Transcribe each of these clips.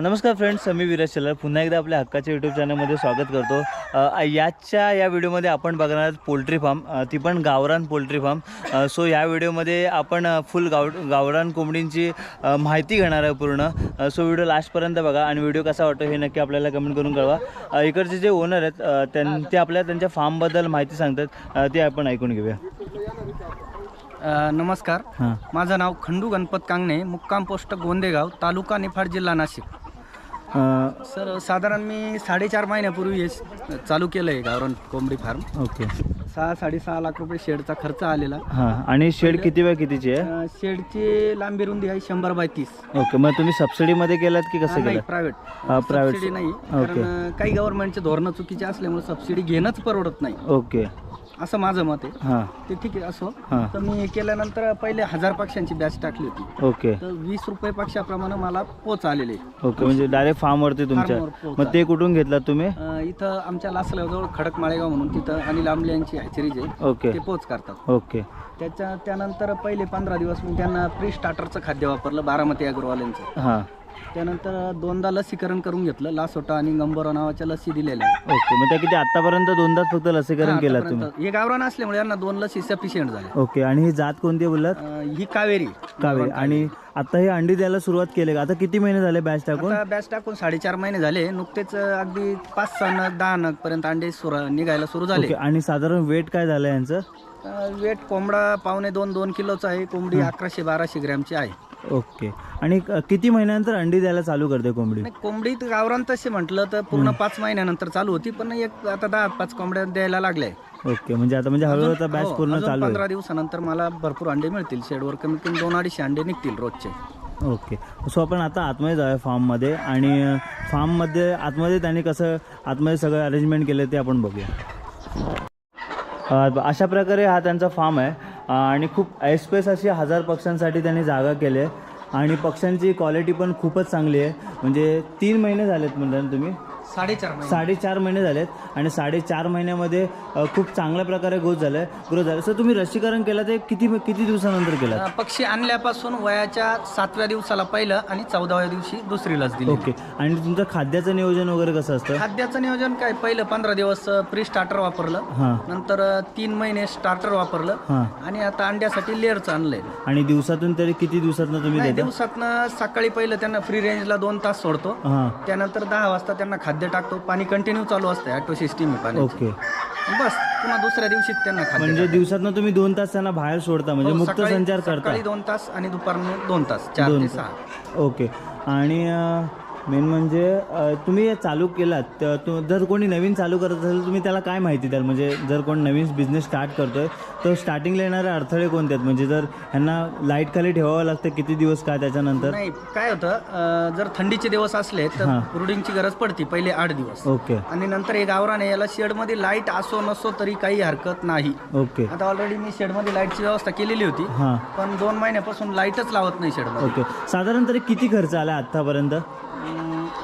नमस्कार फ्रेंड्स मी विराज शेलार. पुन्हा एकदा आपल्या हक्काच्या यूट्यूब चॅनलमध्ये स्वागत करतो. याच्या या व्हिडिओमध्ये आपण बघणार आहोत पोल्ट्री फार्म ती पण गावरान पोल्ट्री फार्म सो या व्हिडिओमध्ये आपण फुल गाव गावरान कोंबडींची माहिती घेणार आहे पूर्ण. सो व्हिडिओ लास्टपर्यंत बघा आणि व्हिडिओ कसा वाटतो हे नक्की आपल्याला कमेंट करून कळवा. इकडचे जे ओनर आहेत त्यां ते आपल्याला त्यांच्या फार्मबद्दल माहिती सांगतात. ते आपण ऐकून घेऊया. नमस्कार. माझं नाव खंडू गणपत कांगणे मुक्काम पोस्ट गोंदेगाव तालुका निफाड जिल्हा नाशिक. अ, सर साधारण मी साडेचार महिन्यापूर्वी हे स- चालू केलं आहे गावरान कोंबडी फार्म. ओके. सहा साडेसहा लाख रुपये शेडचा खर्च आलेला. हां आणि शेड किती बाय कितीची आहे? अ, शेडची लांबी रुंदी आहे शंभर बाय तीस. ओके मग तुम्ही सबसिडीमध्ये केलात की कसं नाही केलं प्रायव्हेट हा, private. सबसिडी नाही. कारण काही गव्हर्नमेंटचे धोरणं चुकीचे असल्यामुळे सबसिडी घेणंच परवडत नाही. ओके. असं माझं मत आहे. हां. ते ठीक आहे असो. हां. तर मी हे केल्यानंतर पहिले हजार पक्ष्यांची बॅच टाकली होती. ओके. तर वीस रुपये पक्षाप्रमाणे मला पोच आलेले. ओके म्हणजे डायरेक्ट फार्मवरती तुमच्या. फार्मवर पोहोच मग ते कुठून घेतलात तुम्ही? अ, इथं आमच्या लासलगावजवळ खडक माळेगाव म्हणून तिथं अनिल आंबले यांची हॅचरीज आहे. ओके. ते पोच करतात. ओके. त्याच्या त्यानंतर पहिले पंधरा दिवस मी त्यांना प्री स्टार्टरचं खाद्य वापरलं बारामती अग्रवाल्यांचं हां. त्यानंतर दोनदा लसीकरण करून घेतलं. लासोटा आणि गंबोरा नावाच्या लसी दिलेल्या. ओके मग त्या किती? आतापर्यंत दोनदाच फक्त लसीकरण केलात तुम्ही आतापर्यंत. हे गावरान असल्यामुळे यांना दोन लसी सफिशियंट झाल्या. ओके आणि ही जात कोणती बोललात? अ, ही कावेरी. कावेरी. आणि आता हे अंडी द्यायला सुरुवात केली का? आता किती महिने झाले बॅच टाकून? आता बॅच टाकून साडेचार महिने झाले. नुकतेच अ, अगदी पाच सहा नग दहा नग पर्यंत अंडे सुरू निघायला सुरू झाले. ओके आणि साधारण वेट काय झालं यांचं? वेट कोंबडा पावणे दोन दोन किलोचा आहे. कोंबडी अकराशे बाराशे ग्रॅमची आहे. ओके. आणि क- किती महिन्यानंतर अंडी द्यायला चालू करते कोंबडी? नाही कोंबडीत गावरान तसे म्हटलं तर पूर्ण पाच महिन्यानंतर चालू होती पण एक आता दहा पाच कोंबड्या द्यायला लागल्या. ओके म्हणजे आता म्हणजे हळूहळू आता बॅच हो, पूर्ण चालू पंधरा दिवसानंतर मला भरपूर अंडे मिळतील. शेडवर कमीत कमी दोन अडीचशे अंडे निघतील रोजचे. ओके. सो आपण आता आतमध्ये जाऊया फार्ममध्ये आणि अ, फार्ममध्ये आतमध्ये त्यांनी कसं आतमध्ये सगळं अरेंजमेंट केलं ते आपण बघूया. अ, अशा प्रकारे हा त्यांचा फार्म आहे. आणि खूप ऐसपेस अशी हजार पक्ष्यांसाठी त्यांनी जागा केली आहे. आणि पक्ष्यांची क्वालिटी पण खूपच चांगली आहे. म्हणजे तीन महिने झालेत म्हणता तुम्ही? साडेचार महिने. साडेचार महिने झालेत आणि साडेचार महिन्यामध्ये खूप चांगल्या प्रकारे ग्रोथ झालं ग्रोथ झालं सर तुम्ही लसीकरण केलं ते किती किती दिवसानंतर केलं? पक्षी आणल्यापासून वयाच्या सातव्या दिवसाला पहिलं आणि चौदाव्या दिवशी दुसरी लस दिली. ओके. आणि तुमचं खाद्याचं नियोजन वगैरे कसं असतं? खाद्याचं नियोजन काय? पहिलं पंधरा दिवस प्री स्टार्टर वापरलं. नंतर तीन महिने स्टार्टर वापरलं. आणि आता अंड्यासाठी लेअरचं आणलंय. आणि दिवसातून तरी किती दिवसातनं तुम्ही दिवसातनं सकाळी पहिलं त्यांना फ्री रेंजला दोन तास सोडतो. त्यानंतर दहा वाजता त्यांना खाद्य टाकतो पाणी कंटिन्यू चालू असतं ॲटो सिस्टीम आहे पाणी ओके. बस पुन्हा दुसऱ्या दिवशी त्यांना खाद्य म्हणजे दिवसातनं तुम्ही दोन तास त्यांना बाहेर सोडता म्हणजे हो, मुक्त सकाळी- संचार करता. सकाळी दोन तास आणि दुपारनं दोन तास चार दोन ते तास. सहा. ओके. आणि मेन म्हणजे तुम्ही चालू केलात तर तु- जर कोणी नवीन चालू करत असेल तुम्ही त्याला काय माहिती द्याल? म्हणजे जर कोण नवीन बिझनेस स्टार्ट करतोय तर स्टार्टिंगला येणारे अडथळे कोणते आहेत? म्हणजे जर ह्यांना लाइट खाली ठेवावं लागतं किती दिवस काय त्याच्यानंतर? नाही काय होतं जर थंडीचे दिवस असले तर. ब्रुडिंगची गरज पडते पहिले आठ दिवस. ओके. आणि नंतर हे गावराने याला शेडमध्ये लाइट असो नसो तरी काही हरकत नाही. ओके. आता ऑलरेडी मी शेडमध्ये लाईटची व्यवस्था केलेली होती पण दोन महिन्यापासून लाईटच लावत नाही शेडमध्ये. ओके. साधारण तरी किती खर्च आला आत्तापर्यंत अं,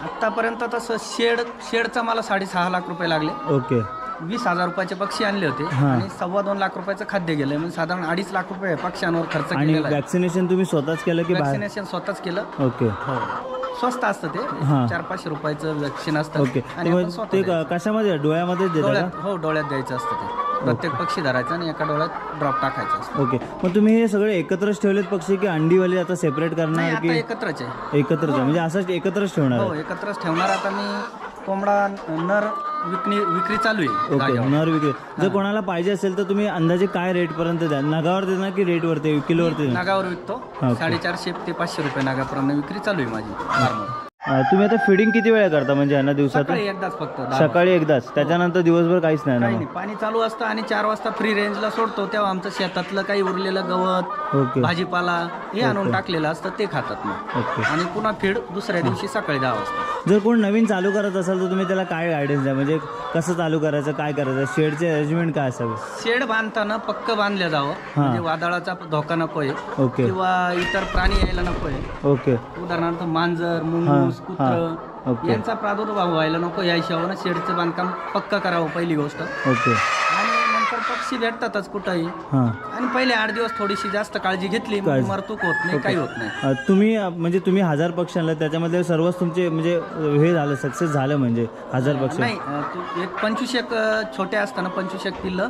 आत्तापर्यंत तसं शेड शेडचा मला साडेसहा लाख रुपये लागले. ओके. वीस हजार रुपयाचे पक्षी आणले होते. हां. आणि सव्वा दोन लाख रुपयाचं खाद्य गेलं म्हणजे साधारण अडीच लाख रुपये पक्ष्यांवर खर्च आणि केलेला आहे. वॅक्सिनेशन तुम्ही स्वतःच केलं की बाहेर? वॅक्सिनेशन स्वतःच केलं. ओके. हो. स्वस्त असतं हां. ते. चार पाचशे रुपयाचं वॅक्सिन असतं. ओके. आणि तर आपण मग स्वतः ते द्यायचं. क- कशामध्ये? डोळ्यामध्येच देता का? डोळ्यात हो डोळ्यात द्यायचं असतं ते. प्रत्येक पक्षी धरायचा आणि एका डोळ्यात ड्रॉप टाकायचा ओके मग तुम्ही हे सगळे एकत्रच ठेवलेत पक्षी की अंडीवाले आता सेपरेट करणार आता की एकत्रच आहे एकत्रच आहे? म्हणजे असंच एकत्रच ठेवणार हो? एकत्रच ठेवणार आता मी कोंबडा नर विकणी विक्री चालू आहे ओके जागेवर. नर विक्री जर कोणाला पाहिजे असेल तर तुम्ही अंदाजे काय रेट पर्यंत द्या नगावर देणार की रेटवरती किलोवरती देणार? नागावर विकतो. साडेचारशे ते पाचशे रुपये नागापर्यंत विक्री चालू आहे माझी फार्मवर. तुम्ही आता फिडिंग किती वेळा करता? म्हणजे यांना दिवसातून? सकाळी एकदाच फक्त दहा सकाळी एकदाच. त्याच्यानंतर दिवसभर काहीच नाही ना काही मग? नाही. पाणी चालू असतं आणि चार वाजता फ्री रेंजला सोडतो तेव्हा आमचं शेतातलं काही उरलेलं गवत ओके. भाजीपाला हे आणून टाकलेलं असतं ते खातात मग. ओके. आणि पुन्हा फीड दुसऱ्या दिवशी सकाळी दहा वाजता. जर कोण नवीन चालू करत असाल तर तुम्ही त्याला काय गायडन्स द्या? म्हणजे कसं चालू करायचं काय करायचं? शेडचे अरेंजमेंट काय असावे शेड बांधताना पक्क बांधलं जावं. म्हणजे वादळाचा धोका नकोय. ओके. किंवा इतर प्राणी यायला नकोय. ओके. उदाहरणार्थ मांजर मुंगूस हां, कुत्र ओके. यांचा प्रादुर्भाव व्हायला नको या हिशोबानं शेडचं बांधकाम पक्क करावं पहिली गोष्ट ओके आणि नंतर पक्षी भेटतातच कुठंही हां आणि पहिले आठ दिवस थोडीशी जास्त काळजी घेतली मग काळजी. मरतूक होत नाही काही होत नाही अ, तुम्ही अ, म्हणजे तुम्ही हजार पक्षी आणला त्याच्यामध्ये सर्वच तुमचे म्हणजे अ, हे झालं सक्सेस झालं म्हणजे हजार पक्षी नाही अं, तू- एक पंचवीस एक अं, छोटे असताना पंचवीस एक पिल्लं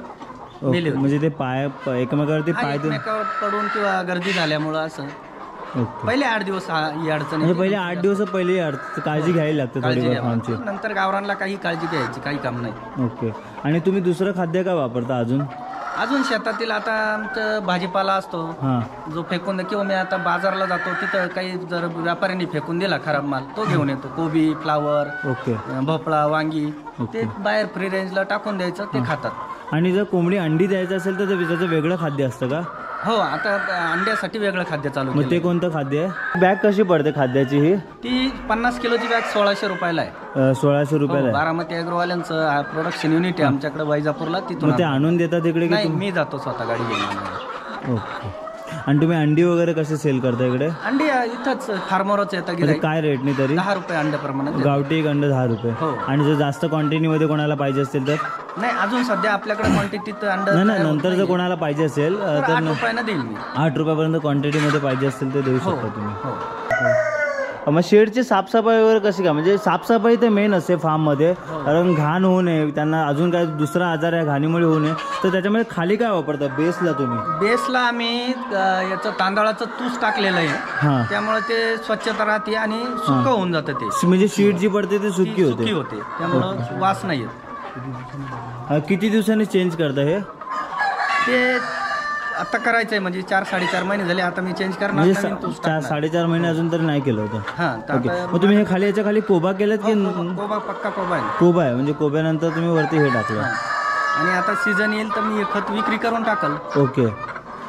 ओके. मेले होते. म्हणजे ते पाय प- एकमेकावरती हा, पाय देऊन एकमेकावर पडून किंवा गर्दी झाल्यामुळं असं ओके. पहिले आठ दिवस हा- ही अडचण म्हणजे येते. पहिले आठ दिवस पहिले अड- काळजी घ्यायला लागते काळजी थोडीफार घ्यावी फार्मची लागते. नंतर गावरांना काही काळजी घ्यायची काही काम नाही. ओके. आणि तुम्ही दुसरं खाद्य काय वापरता अजून? अजून शेतातील आता आमचं भाजीपाला असतो. हां. जो फेकून किंवा मी आता बाजारला जातो तिथं काही जर व्यापाऱ्यांनी फेकून दिला खराब माल तो घेऊन येतो. कोबी फ्लावर ओके. भोपळा वांगी ते बाहेर फ्री रेंजला टाकून द्यायचं ते खातात. आणि जर कोंबडी अंडी द्यायचं असेल तर ते- त्याचं वेगळं खाद्य असतं का? हो आता अंड्यासाठी वेगळं खाद्य चालू मग ते केलंय. कोणतं खाद्य आहे? बॅग कशी पडते खाद्याची ही? ती पन्नास किलोची बॅग सोळाशे रुपयाला आहे. अ, सोळाशे रुपयाला हो, आहे बारामती अॅग्रोवाल्यांचं प्रोडक्शन युनिट आहे आमच्याकडे वैजापूरला तिथून मग ते. आणून देतात की नाही मी जातो स्वतः गाडी घेऊन. ओके. आणि तुम्ही अंडी वगैरे कसे सेल करता इकडे? अंडी इथंच फार्मरच येतं म्हणजे काय रेटने तरी? दहा रुपये अंड्याप्रमाणे. गावठी एक अंड दहा रुपये. हो. आणि जर जास्त क्वांटिटीमध्ये कोणाला पाहिजे असेल तर? नाही अजून सध्या आपल्याकडे क्वांटिटीत अंड नाही नाही नंतर जर कोणाला पाहिजे असेल अ, तर आठ रुपयानं देईल मी. आठ रुपयापर्यंत क्वांटिटीमध्ये पाहिजे असेल तर देऊ हो शकता तुम्ही. हो. मग शेडची साफसफाई वगैरे कशी का म्हणजे साफसफाई तर मेन असते फार्ममध्ये कारण घाण होऊ नये त्यांना अजून काय दुसरा आजार आहे घाणीमुळे होऊ नये. तर त्याच्यामध्ये खाली काय वापरता? बेसला तुम्ही. बेसला आम्ही अं, याचं तांदळाचं तूस टाकलेलं आहे. हां. त्यामुळे ते स्वच्छता राहते आणि सुकं होऊन जातं ते. म्हणजे शीट जी पडते ती ती सुकी सुकी होते. होते त्यामुळं वास नाही येत. अ, किती दिवसांनी चेंज करता हे? ते आता करायचंय म्हणजे चार साडेचार महिने झाले आता मी चेंज करणार म्हणजे नवीन सा- तूस चार टाकणार. साडेचार महिने अजून तरी नाही केलं होतं. हा तर ओके आता मग तुम्ही हे खाली याच्या खाली कोबा केलेत की कोबा- कोबा पक्का कोबा आहे. कोबा आहे. म्हणजे कोब्यानंतर तुम्ही वरती हे टाकलं. हा. आणि आता सीझन येईल तर मी हे खत विक्री करून टाकल. ओके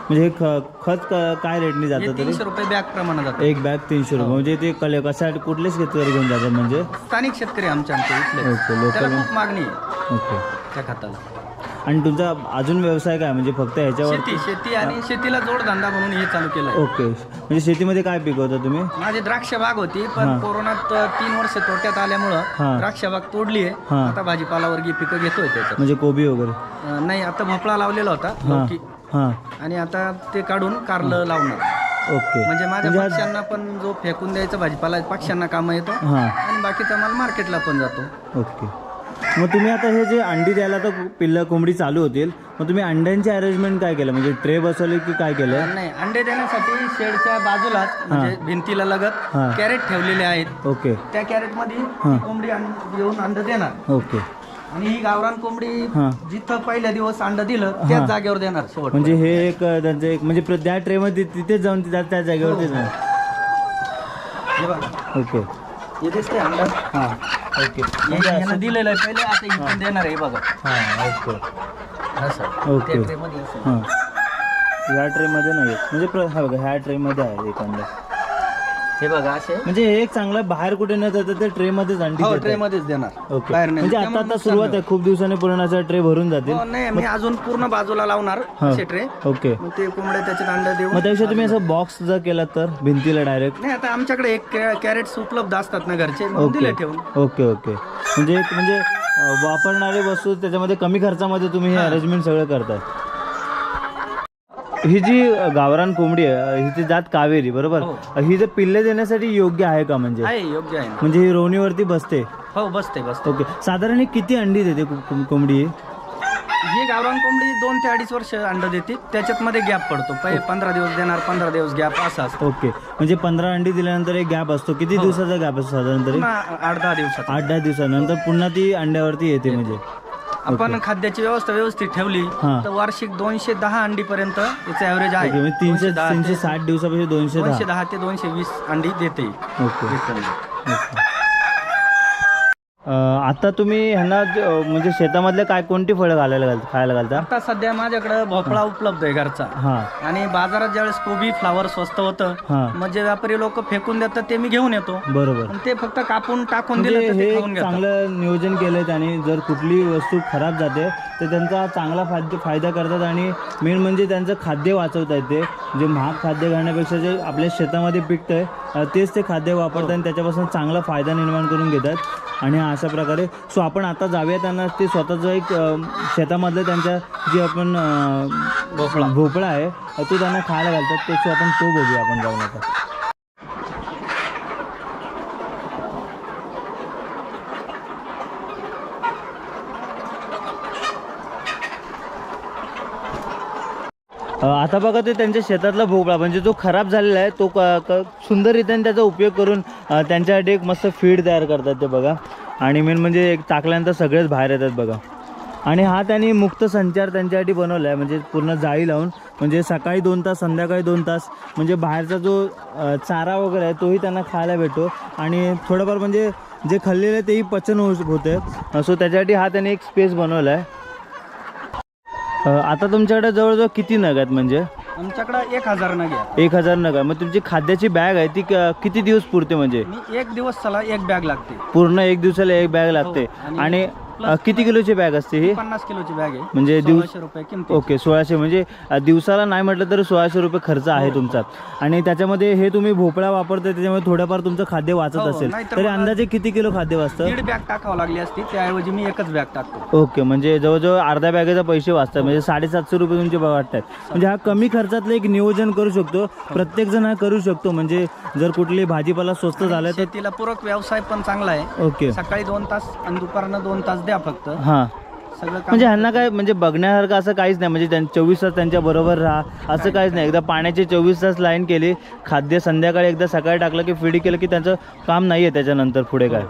म्हणजे हे ख- खत क- काय रेटनी हे जातं तरी? तीनशे रुपये बॅग प्रमाणे जातं. एक बॅग तीनशे रुपये. म्हणजे ते कले कशासाठी कुठले शेतकरी घेऊन जातात म्हणजे? स्थानिक शेतकरी आमच्या आमच्या इथले ओके लोकल त्याला खूप मागणी आहे. ओके त्या खताला. आणि तुमचा अजून व्यवसाय काय? म्हणजे फक्त ह्याच्यावर शेती शेती आणि शेतीला जोडधंदा म्हणून हे चालू केलंय. ओके. म्हणजे शेतीमध्ये काय पिकवता तुम्ही? माझी द्राक्ष बाग होती पण कोरोनात तीन वर्ष तोट्यात आल्यामुळं. द्राक्ष बाग तोडली आहे. आता भाजीपालावर्गीय पिकं घेतोय त्याच्यात. म्हणजे कोबी वगैरे? नाही आता भोपळा लावलेला होता हां. आणि आता ते काढून कारलं लावणार. ओके. म्हणजे माझ्या म्हणजे पक्ष्यांना पण जो फेकून द्यायचा भाजीपाला पक्ष्यांना कामं येतो. आणि बाकीचा माल मार्केटला पण जातो. ओके. मग तुम्ही आता हे जे अंडी द्यायला तर पिल्लं कोंबडी चालू होतील मग तुम्ही अंड्यांची अरेंजमेंट काय केलं? म्हणजे ट्रे बसवले की काय केलं? नाही अंडे देण्यासाठी शेडच्या बाजूलाच म्हणजे भिंतीला लगत हा. कॅरेट ठेवलेले आहेत. ओके. त्या कॅरेटमध्ये हा. कोंबडी येऊन अंड देणार. ओके. आणि ही गावरान कोंबडी हां. जिथं पहिल्या दिवस अंड दिलं त्याच जागेवर देणार म्हणजे हे एक अ, त्यांचं एक म्हणजे प्र- त्या ट्रेमध्ये तिथेच जाऊन त्या त्या जागेवरतीच ना हे ओके. हे दिसते अंड. हां. ओके यानं दिलेलं आहे. पहिले आता इथून देणार आहे बघा. हां ओके. असं. ओके. त्या ट्रेमध्ये असं. हां. ह्या ट्रेमध्ये नाही आहेत. म्हणजे प्र- हा बघा ह्या ट्रेमध्ये आहे एक अंडा हे बघा असे. म्हणजे हे एक चांगलं बाहेर कुठे न जातं ते ट्रेमध्येच अंडी हो देतात. ट्रे मध्येच देणार. ओके. बाहेर नाही. म्हणजे आता त्यामुळे आता सुरुवात आहे. खूप दिवसांनी पूर्ण असं ट्रे भरून जातील. हो, नाही मी अजून पूर्ण बाजूला लावणार हा. असे ट्रे ओके. मग ते कोंबड्या त्याच्यात अंडा देऊन मग त्यापेक्षा तुम्ही असं बॉक्स जर केला तर भिंतीला डायरेक्ट नाही आता आमच्याकडे एक कॅ- कॅरेट्स उपलब्ध असतात ना घरचे मग दिले ठेवून. Okay okay. म्हणजे म्हणजे अ, वापरणारी वस्तू त्याच्यामध्ये कमी खर्चामध्ये तुम्ही हे अरेंजमेंट सगळं करताय. ही जी गावरान कोंबडी आहे हिची जात कावेरी बरोबर? हो. ही जर पिल्ले देण्यासाठी योग्य आहे का म्हणजे? आहे योग्य आहे. ना म्हणजे ही रोवणीवरती बसते? हो बसते बसते. ओके. साधारण ही किती अंडी देते को- को- कोंबडी ही? ही गावरान कोंबडी दोन ते अडीच वर्ष अंड देते. त्याच्यात मध्ये गॅप पडतो. पहिले पंधरा दिवस देणार पंधरा दिवस गॅप असं असतं. ओके. म्हणजे पंधरा अंडी दिल्यानंतर एक गॅप असतो. किती दिवसाचा गॅप असतो साधारण तरी? पुन्हा आठ दहा दिवसात आठ दहा दिवसानंतर पुन्हा ती अंड्यावरती येते. म्हणजे? आपण खाद्याची व्यवस्था व्यवस्थित ठेवली हा. तर वार्षिक दोनशे दहा अंडी पर्यंत याचं ॲव्हरेज आहे. म्हणजे तीनशे दहा तीनशे साठ दिवसापासून दोनशे दोनशे दहा दहा ते दोनशे वीस अंडी देते. ओके. ओके. आता तुम्ही ह्यांना म्हणजे शेतामधले काय कोणती फळं घालायला घाल खायला घालता? आता सध्या माझ्याकडे भोपळा उपलब्ध आहे घरचा. हां. आणि बाजारात ज्यावेळेस कोबी फ्लावर स्वस्त होतं हां. मग जे व्यापारी लोक फेकून देतात ते मी घेऊन येतो. बरोबर. आणि ते फक्त कापून टाकून म्हणजे दिलं तर ते हे खाऊन घेतात. चांगलं नियोजन केलंय त्याने. जर कुठली वस्तू खराब जाते तर त्यांचा चांगला फायदा फायदा करतात आणि मेन म्हणजे त्यांचं खाद्य वाचवतात ते जे महाग खाद्य घालण्यापेक्षा जे आपल्या शेतामध्ये पिकतंय अं, तेच ते खाद्य वापरतात आणि त्याच्यापासून चांगला फायदा निर्माण करून घेतात. आणि अशा प्रकारे सो आपण आता जाऊया त्यांना ते स्वतःचं एक शेतामधलं त्यांच्या जे आपण भोपळा. भोपळा आहे तो त्यांना खायला घालतात ते आपण तो बघूया आपण जाऊन आता. आता बघा ते त्यांच्या शेतातला भोपळा म्हणजे जो खराब झालेला आहे तो क- सुंदररीत्याने त्याचा उपयोग करून त्यांच्यासाठी एक मस्त फीड तयार करतात ते बघा. आणि मेन म्हणजे एक टाकल्यानंतर सगळेच बाहेर येतात बघा. आणि हा त्यांनी मुक्त संचार त्यांच्यासाठी बनवला आहे म्हणजे पूर्ण जाळी लावून म्हणजे सकाळी दोन तास संध्याकाळी दोन तास म्हणजे बाहेरचा जो चारा वगैरे आहे तोही त्यांना खायला भेटतो. आणि थोडंफार म्हणजे जे खाल्लेलं आहे तेही पचन होऊ होते सो त्याच्यासाठी हा त्यांनी एक स्पेस बनवला आहे आता तुमच्याकडे जवळजवळ किती नग आहेत म्हणजे? आमच्याकडं एक हजार न घ्या एक हजार नग आहे मग तुमची खाद्याची बॅग आहे ती क- किती दिवस पुरते म्हणजे? मी एक दिवस चला एक बॅग लागते. पूर्ण एक दिवसाला एक बॅग लागते. हो, आणि अ, किती किलोची बॅग असते ही? पन्नास किलोची बॅग आहे. म्हणजे दिवस सोळाशे रुपये किमती ओके सोळाशे म्हणजे अ, दिवसाला नाही म्हटलं तरी सोळाशे रुपये खर्च आहे तुमचा. आणि त्याच्यामध्ये हे तुम्ही भोपळा वापरताय त्याच्यामुळे थोडंफार तुमचं खाद्य वाचत हो, असेल. नाहीतर तरी मला- अंदाजे किती किलो खाद्य वाचतं? दीड बॅग टाकावं लागली असती त्याऐवजी मी एकच बॅग टाकतो. ओके म्हणजे जवळजवळ अर्ध्या बॅगेचा पैसे वाचतात म्हणजे साडेसातशे रुपये तुमचे वाटतात. म्हणजे हा कमी खर्चातलं एक नियोजन करू शकतो प्रत्येक जण हा करू शकतो म्हणजे जर कुठली भाजीपाला स्वस्त झाला तर शेतीला पूरक व्यवसाय पण चांगला आहे. ओके. सकाळी दोन तास आणि दुपारनं दोन तास द्या फक्त. हां. सगळं काम म्हणजे ह्यांना काय म्हणजे बघण्यासारखं असं काहीच नाही. म्हणजे त्यां चोवीस तास त्यांच्या बरोबर राहा. असं काहीच नाही. एकदा पाण्याची चोवीस तास लाईन केली. खाद्य संध्याकाळी एकदा सकाळी टाकलं की फिडी केलं की त्यांचं काम नाही आहे त्याच्यानंतर पुढे काय.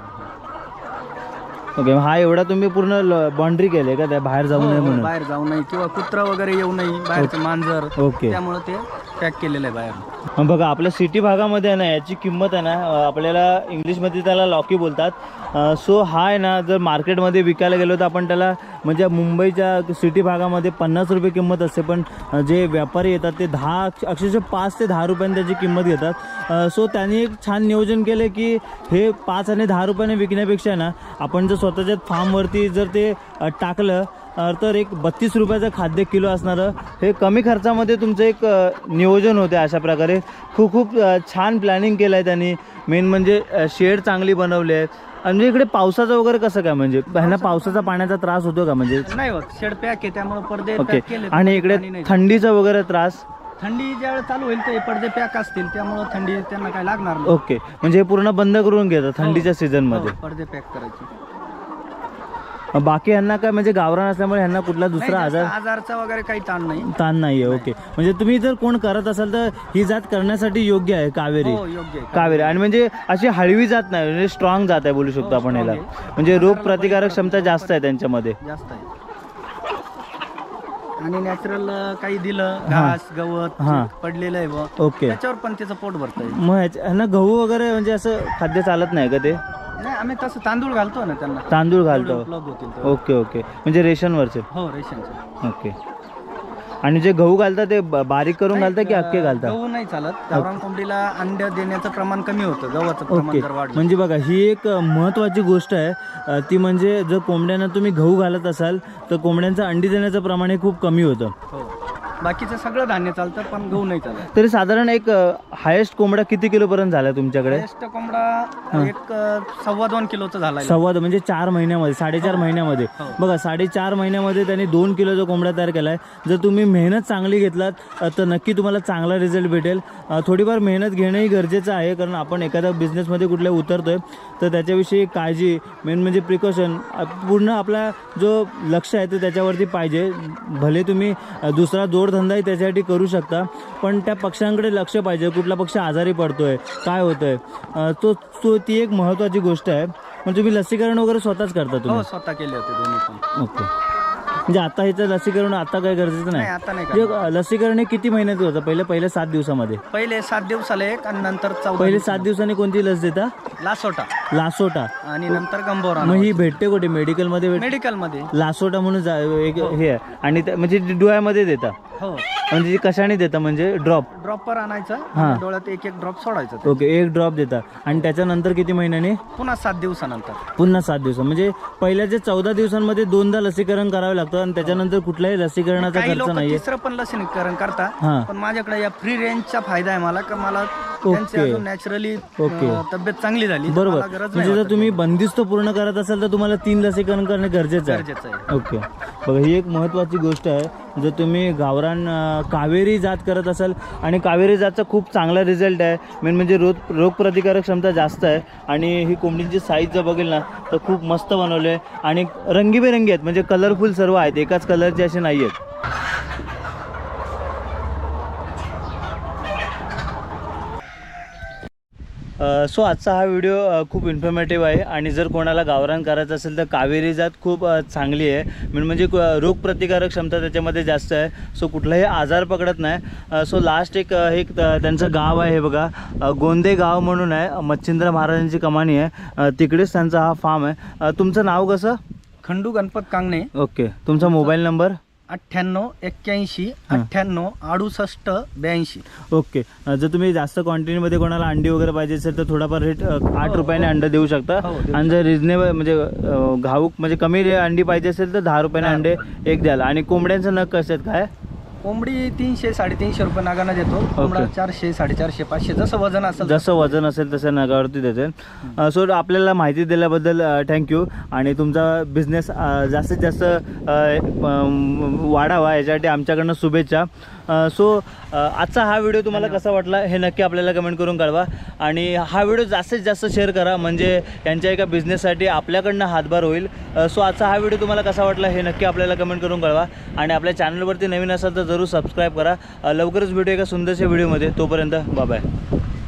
ओके हा एवढा तुम्ही पूर्ण बाउंड्री केली का? त्या बाहेर जाऊ हो, नये हो, म्हणून. बाहेर जाऊ नये. किंवा कुत्रा वगैरे येऊ नये. बाहेरचं मांजर. ओके. त्यामुळे ते पॅक केलेलं आहे बाहेर मग बघा आपल्या सिटी भागामध्ये आहे ना याची किंमत आहे ना आपल्याला इंग्लिशमध्ये त्याला लॉकी बोलतात. सो हा आहे ना जर मार्केटमध्ये विकायला गेलो तर आपण त्याला म्हणजे मुंबईच्या सिटी भागामध्ये पन्नास रुपये किंमत असते पण जे व्यापारी येतात ते दहा अक्षरशः पाच ते दहा रुपयांनी त्याची किंमत घेतात. सो त्यांनी एक छान नियोजन केलं की हे पाच आणि दहा रुपयाने विकण्यापेक्षा आहे ना आपण जर स्वतःच्या फार्मवरती जर ते टाकलं तर एक बत्तीस रुपयाचं खाद्य किलो असणारं. हे कमी खर्चामध्ये तुमचं एक नियोजन होते अशा प्रकारे. खूप खूप छान प्लॅनिंग केलं आहे त्यांनी. मेन म्हणजे शेड चांगली बनवली आहे आणि इकडे पावसाचं वगैरे कसं काय म्हणजे? ह्यांना पावसाचा पाण्याचा त्रास होतो का म्हणजे? नाही होत. शेड पॅक आहे त्यामुळे पडदे ओके. आणि इकडे. थंडीचा वगैरे त्रास? थंडी ज्यावेळेस चालू होईल ते पडदे पॅक असतील. त्यामुळे थंडी त्यांना काय लागणार नाही. ओके. म्हणजे हे पूर्ण बंद करून घेतात थंडीच्या सीझनमध्ये हो, पडदे पॅक करायचे. बाकी ह्यांना काय म्हणजे गावरान असल्यामुळे ह्यांना कुठला नाही, दुसरा जास्त आजार आजारचा वगैरे काही ताण नाही. ताण नाही आहे ओके. म्हणजे तुम्ही जर कोण करत असाल तर ही जात करण्यासाठी योग्य आहे कावेरी. हो योग्य आहे कावेरी. आणि म्हणजे अशी हळवी जात नाही म्हणजे स्ट्रॉंग जात आहे बोलू शकतो हो, आपण याला. आहे. म्हणजे रोग प्रतिकारक क्षमता जास्त आहे त्यांच्यामध्ये. जास्त आहे. आणि नॅचरल काही दिलं घास गवत हा. पडलेलं आहे बुवा, ओके. त्याच्यावर पण त्याचं पोट भरतंय. मग ह्याच्या- ह्यांना गहू वगैरे म्हणजे असं खाद्य चालत नाही का ते? नाही आम्ही तसं तांदूळ घालतो ना त्यांना. तांदूळ घालतो? उपलब्ध होतील तेवढे. Okay okay. म्हणजे रेशनवरचे? हो रेशनचे. ओके. आणि जे गहू घालतात ते ब- बारीक करून घालतात की अख्खे घालतात? गहू नाही चालत. गावरान कोंबडीला अंड देण्याचं प्रमाण कमी होतं. गव्हाचं प्रमाण ओके जर वाढलं. म्हणजे बघा ही एक महत्त्वाची गोष्ट आहे. अ, ती म्हणजे जर कोंबड्यांना तुम्ही गहू घालत असाल तर कोंबड्यांचं अंडी देण्याचं प्रमाण हे खूप कमी होतं. हो. बाकीचं सगळं धान्य चालतं पण गहू नाही चालत. तरी साधारण एक हायेस्ट कोंबडा किती किलोपर्यंत झाला तुमच्याकडे? बेस्ट कोंबडा एक अं, सव्वा दोन किलोचा झाला. संवाद म्हणजे चार महिन्यामध्ये साडेचार महिन्यामध्ये. हो. बघा साडेचार महिन्यामध्ये त्यांनी दोन किलोचा कोंबडा तयार केला आहे जर तुम्ही मेहनत चांगली घेतलात अ, तर नक्की तुम्हाला चांगला रिझल्ट भेटेल. अ, थोडीफार मेहनत घेणंही गरजेचं आहे कारण आपण एखाद्या बिझनेसमध्ये कुठल्या उतरतोय तर त्याच्याविषयी काळजी मेन म्हणजे प्रिकॉशन पूर्ण आपला जो लक्ष आहे ते त्याच्यावरती पाहिजे. भले तुम्ही अ, दुसरा जोडधंदाही त्याच्यासाठी करू शकता पण त्या पक्ष्यांकडे लक्ष पाहिजे कुठला पक्ष आजारी पडतोय काय होतंय. तो तो ती एक महत्त्वाची गोष्ट आहे. मग तुम्ही लसीकरण वगैरे स्वतःच करता हो तुम्ही स्वतः केले होते दोन्ही ओके. म्हणजे आता ह्याचं लसीकरण आता काही गरजेचं नाही. नाही आता नाही म्हणजे लसीकरण हे किती महिन्यात होतं? पहिले पहिल्या सात दिवसामध्ये. पहिले सात दिवसाला एक आणि नंतर चौदा पहिले सात दिवसांनी कोणती लस देता? लासोटा. लासोटा. आणि नंतर गंभोरा मग ही भेटते कुठे? मेडिकलमध्ये भेट मेडिकलमध्ये. लासोटा म्हणून जा- एक हे आहे. आणि त्या- म्हणजे डोळ्यामध्ये देता? हो. म्हणजे ती कशाने देता? म्हणजे ड्रॉप ड्रॉपर आणायचं हा. आणि डोळ्यात एक एक ड्रॉप सोडायचं ते. ओके एक ड्रॉप देता आणि त्याच्यानंतर किती महिन्याने? पुन्हा सात दिवसानंतर. पुन्हा सात दिवस म्हणजे पहिल्या जे चौदा दिवसांमध्ये दोनदा लसीकरण करावं लागतं आणि त्याच्यानंतर कुठल्याही लसीकरणाचा काही खर्च लोक नाहीये. तिसरं पण लसीकरण करता पण माझ्याकडे या फ्री रेंजचा फायदा आहे मला का मला त्यांची अजून नॅचरली ओके. तब्येत चांगली झाली तर बरोबर. मला गरज नाही म्हणजे जर वाटत. तुम्ही बंदिस्त पूर्ण करत असाल तर तुम्हाला तीन लसीकरण करणे गरजेचं आहे. गरजेचं आहे. ओके बघा ही एक महत्त्वाची गोष्ट आहे. जर तुम्ही गावरान अं, कावेरी जात करत असाल आणि कावेरी जातचा खूप चांगला रिझल्ट आहे. मेन म्हणजे रोग रोगप्रतिकारक क्षमता जास्त आहे. आणि ही कोंबडींची साईज जर बघेल ना तर खूप मस्त बनवले आहे. आणि रंगीबेरंगी आहेत. म्हणजे कलरफुल सर्व आहेत. एकाच कलरचे असे नाही आहेत सो आजचा हा व्हिडिओ खूप इन्फॉर्मेटिव्ह आहे. आणि जर कोणाला गावरान करायचं असेल तर कावेरी जात खूप चांगली आहे. मेन म्हणजे क- रोगप्रतिकारक क्षमता त्याच्यामध्ये जास्त आहे. सो कुठलाही आजार पकडत नाही. सो लास्ट एक एक त्यांचं गाव आहे हे बघा. गोंदे गाव म्हणून आहे. मच्छिंद्र महाराजांची कमानी आहे. तिकडेच त्यांचा हा फार्म आहे. तुमचं नाव कसं? खंडू गणपत कांगणे. ओके तुमचा मोबाईल नंबर अठ्ठ्याण्णव एक्क्याऐंशी अठ्ठ्याण्णव अडुसष्ट ब्याऐंशी. ओके. जर तुम्ही जास्त क्वांटिटीमध्ये कोणाला अंडी वगैरे पाहिजे असेल तर थोडाफार रेट आठ रुपयाने अंडं देऊ शकता. हो, आणि जर रिजनेबल म्हणजे घाऊक म्हणजे कमी अंडी पाहिजे असेल तर दहा रुपयाने अंडे एक द्याल. आणि कोंबड्यांचं नग कसे आहेत काय? कोंबडी तीनशे साडेतीनशे रुपये नागाना देतो. कोंबडा. चारशे साडेचारशे पाचशे जसं वजन असेल जसं वजन असेल तसं नगावरती देते. सो आपल्याला माहिती दिल्याबद्दल थँक्यू आणि तुमचा बिझनेस जास्तीत जास्त वाढावा याच्यासाठी आमच्याकडनं शुभेच्छा. सो आजचा हा व्हिडिओ तुम्हाला कसा वाटला हे नक्की आपल्याला कमेंट करून कळवा. आणि हा व्हिडिओ जास्तीत जास्त शेअर करा म्हणजे यांच्या एका बिझनेससाठी आपल्याकडनं हातभार होईल. सो आजचा हा व्हिडिओ तुम्हाला कसा वाटला हे नक्की आपल्याला कमेंट करून कळवा. आणि आपल्या चॅनलवरती नवीन असाल तर जरूर सबस्क्राईब करा. लवकरच भेटू एका सुंदरशा व्हिडिओमध्ये तोपर्यंत बाय